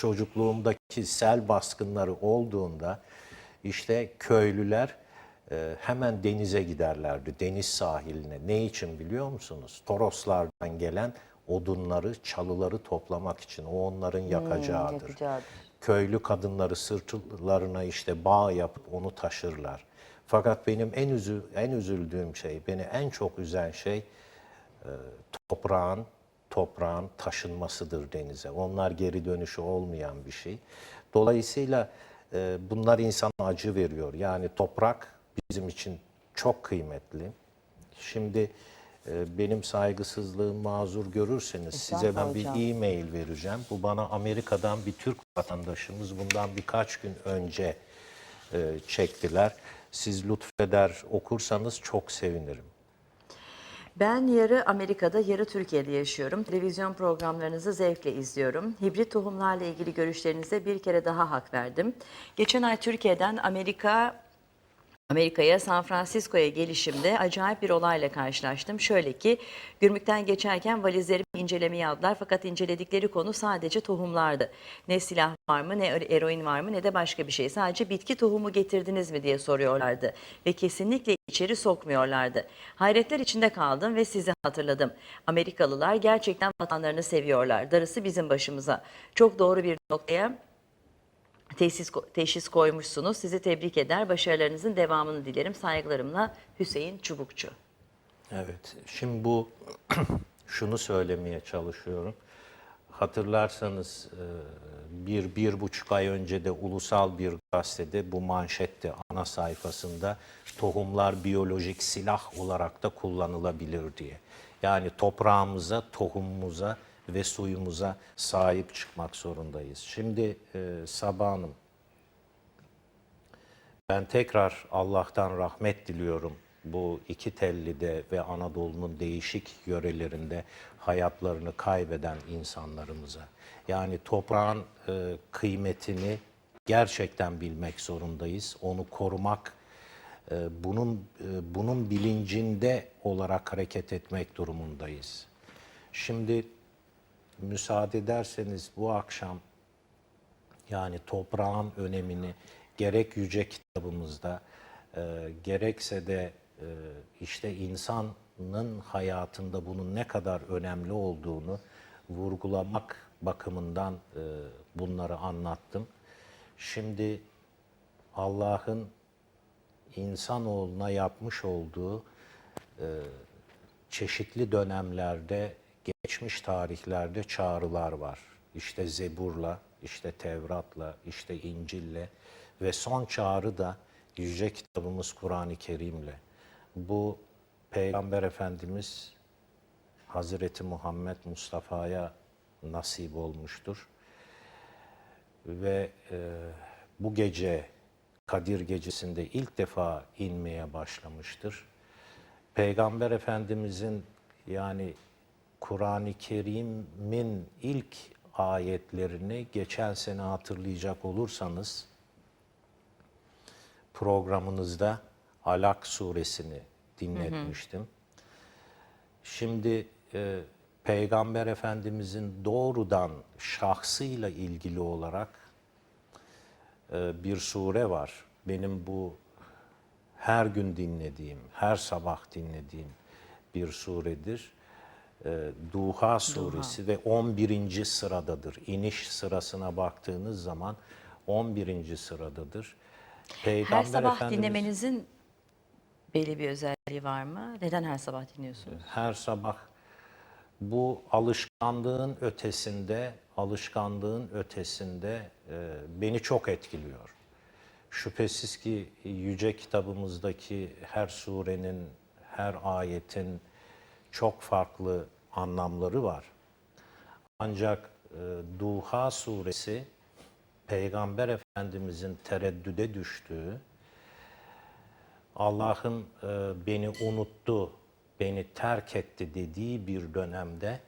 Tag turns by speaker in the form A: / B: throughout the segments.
A: çocukluğumdaki sel baskınları olduğunda işte köylüler e, hemen denize giderlerdi, deniz sahiline. Ne için biliyor musunuz? Toroslardan gelen odunları, çalıları toplamak için. O onların yakacağıdır.
B: yakacağıdır.
A: Köylü kadınları sırtlarına işte bağ yapıp onu taşırlar. Fakat benim en üzü, en üzüldüğüm şey, beni en çok üzen şey e, toprağın toprağın taşınmasıdır denize. Onlar geri dönüşü olmayan bir şey. Dolayısıyla e, bunlar insana acı veriyor. Yani toprak bizim için çok kıymetli. Şimdi e, benim saygısızlığım mazur görürseniz size ben bir e-mail vereceğim. Bu bana Amerika'dan bir Türk vatandaşımız bundan birkaç gün önce e, çektiler. Siz lütfeder okursanız çok sevinirim.
B: Ben yarı Amerika'da, yarı Türkiye'de yaşıyorum. Televizyon programlarınızı zevkle izliyorum. Hibrit tohumlarla ilgili görüşlerinize bir kere daha hak verdim. Geçen ay Türkiye'den Amerika Amerika'ya, San Francisco'ya gelişimde acayip bir olayla karşılaştım. Şöyle ki, gümrükten geçerken valizlerimi incelemeye aldılar fakat inceledikleri konu sadece tohumlardı. Ne silah var mı, ne eroin var mı, ne de başka bir şey. Sadece bitki tohumu getirdiniz mi diye soruyorlardı ve kesinlikle içeri sokmuyorlardı. Hayretler içinde kaldım ve sizi hatırladım. Amerikalılar gerçekten vatanlarını seviyorlar. Darısı bizim başımıza. Çok doğru bir noktaya tesis, teşhis koymuşsunuz. Sizi tebrik eder. Başarılarınızın devamını dilerim. Saygılarımla Hüseyin Çubukçu.
A: Evet, şimdi bu şunu söylemeye çalışıyorum. Hatırlarsanız e, bir, bir buçuk ay önce de ulusal bir gazetede bu manşette ana sayfasında tohumlar biyolojik silah olarak da kullanılabilir diye. Yani toprağımıza, tohumumuza ve suyumuza sahip çıkmak zorundayız. Şimdi e, Sabah Hanım, ben tekrar Allah'tan rahmet diliyorum bu iki tellide ve Anadolu'nun değişik yörelerinde hayatlarını kaybeden insanlarımıza. Yani toprağın e, kıymetini gerçekten bilmek zorundayız. Onu korumak, e, bunun e, bunun bilincinde olarak hareket etmek durumundayız. Şimdi müsaade ederseniz bu akşam yani toprağın önemini gerek yüce kitabımızda e, gerekse de e, işte insanın hayatında bunun ne kadar önemli olduğunu vurgulamak bakımından e, bunları anlattım. Şimdi Allah'ın insanoğluna yapmış olduğu e, çeşitli dönemlerde, geçmiş tarihlerde çağrılar var. İşte Zebur'la, işte Tevrat'la, işte İncil'le ve son çağrı da Yüce kitabımız Kur'an-ı Kerim'le. Bu Peygamber Efendimiz Hazreti Muhammed Mustafa'ya nasip olmuştur. Ve e, bu gece Kadir gecesinde ilk defa inmeye başlamıştır. Peygamber Efendimizin yani Kur'an-ı Kerim'in ilk ayetlerini geçen sene hatırlayacak olursanız programınızda Alak suresini dinletmiştim. Şimdi e, Peygamber Efendimizin doğrudan şahsıyla ilgili olarak e, bir sure var. Benim bu her gün dinlediğim, her sabah dinlediğim bir suredir. E, Duha suresi ve 11. sıradadır. İniş sırasına baktığınız zaman 11. sıradadır. Peygamber
B: Her sabah
A: Efendimiz-
B: dinlemenizin belli bir özelliği var mı? Neden her sabah dinliyorsunuz?
A: her sabah bu alışkanlığın ötesinde, alışkanlığın ötesinde e, beni çok etkiliyor. Şüphesiz ki yüce kitabımızdaki her surenin, her ayetin çok farklı anlamları var. Ancak e, Duha suresi Peygamber Efendimizin tereddüde düştüğü, Allah'ın e, beni unuttu, beni terk etti dediği bir dönemde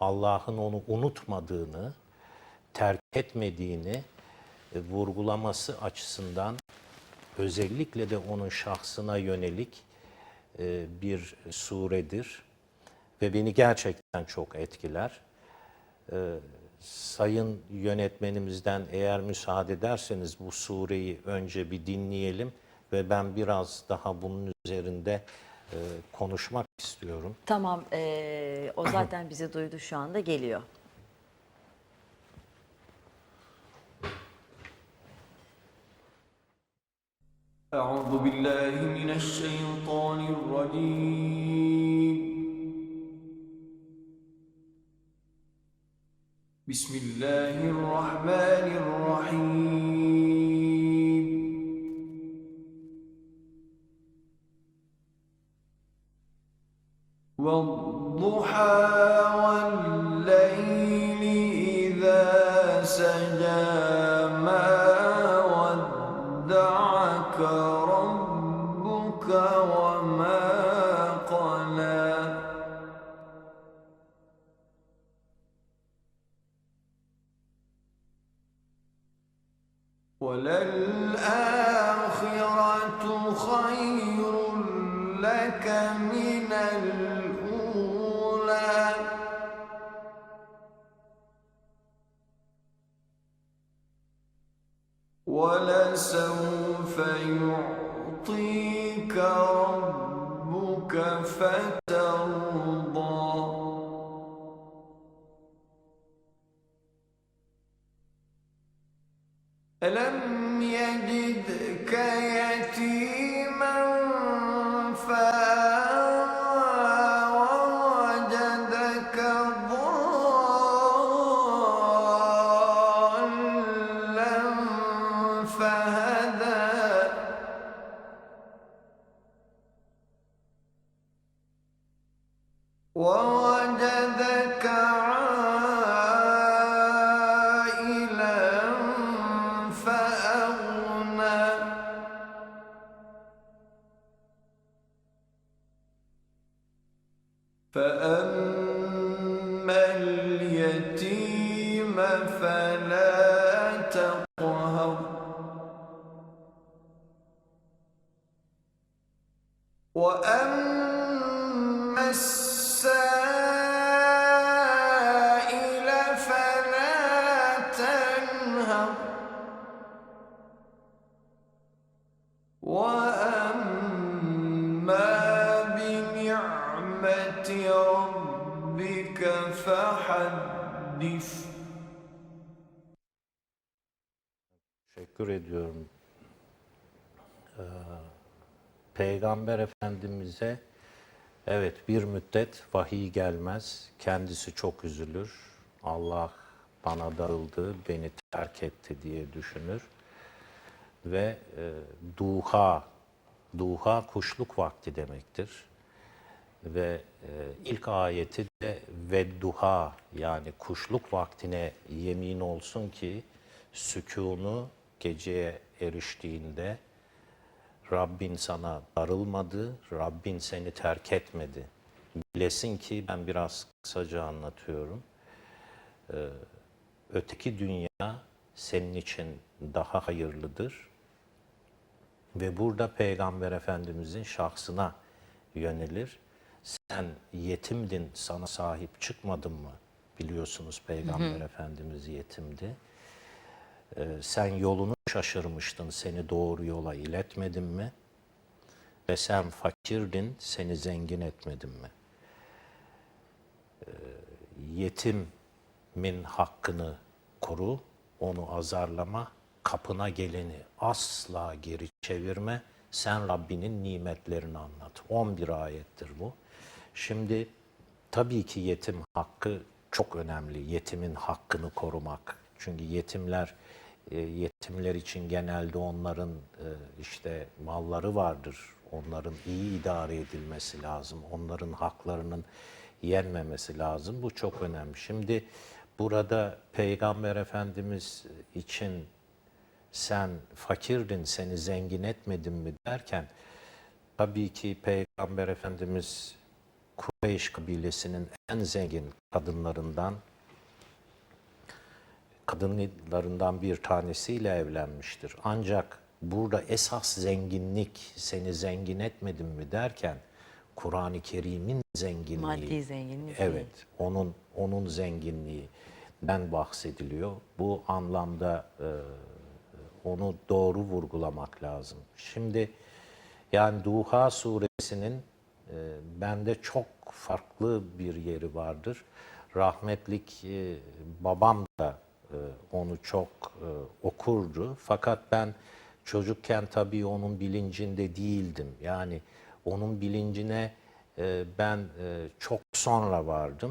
A: Allah'ın onu unutmadığını, terk etmediğini e, vurgulaması açısından özellikle de onun şahsına yönelik e, bir suredir ve beni gerçekten çok etkiler. E, sayın yönetmenimizden eğer müsaade ederseniz bu sureyi önce bir dinleyelim ve ben biraz daha bunun üzerinde e, konuşmak istiyorum.
B: Tamam, eee, o zaten bizi duydu şu anda geliyor.
C: أعوذ بالله من الشيطان الرجيم بسم الله الرحمن الرحيم. والضحى وللآخرة خير لك من الأولى. ولسوف يعطيك ربك فترضى. ألم يجدك يتيما فلا
A: ediyorum. Ee, Peygamber Efendimiz'e evet bir müddet vahiy gelmez. Kendisi çok üzülür. Allah bana darıldı, beni terk etti diye düşünür. Ve e, duha, duha kuşluk vakti demektir. Ve e, ilk ayeti de ve duha yani kuşluk vaktine yemin olsun ki sükûnu geceye eriştiğinde Rabbin sana darılmadı, Rabbin seni terk etmedi. Bilesin ki ben biraz kısaca anlatıyorum. Ee, öteki dünya senin için daha hayırlıdır. Ve burada Peygamber Efendimizin şahsına yönelir. Sen yetimdin, sana sahip çıkmadın mı? Biliyorsunuz Peygamber Efendimiz yetimdi. Ee, sen yolunu şaşırmıştın, seni doğru yola iletmedim mi? Ve sen fakirdin, seni zengin etmedim mi? Ee, yetimin hakkını koru, onu azarlama, kapına geleni asla geri çevirme, sen Rabbinin nimetlerini anlat. 11 ayettir bu. Şimdi tabii ki yetim hakkı çok önemli. Yetimin hakkını korumak. Çünkü yetimler e, yetimler için genelde onların e, işte malları vardır. Onların iyi idare edilmesi lazım. Onların haklarının yenmemesi lazım. Bu çok önemli. Şimdi burada Peygamber Efendimiz için sen fakirdin seni zengin etmedim mi derken tabii ki Peygamber Efendimiz Kureyş kabilesinin en zengin kadınlarından kadınlarından bir tanesiyle evlenmiştir. Ancak burada esas zenginlik seni zengin etmedim mi derken Kur'an-ı Kerim'in zenginliği.
B: Maddi zenginlik
A: Evet, onun onun zenginliği. ben bahsediliyor. Bu anlamda e, onu doğru vurgulamak lazım. Şimdi yani Duha suresinin e, bende çok farklı bir yeri vardır. Rahmetlik e, babam da onu çok e, okurdu. Fakat ben çocukken tabii onun bilincinde değildim. Yani onun bilincine e, ben e, çok sonra vardım.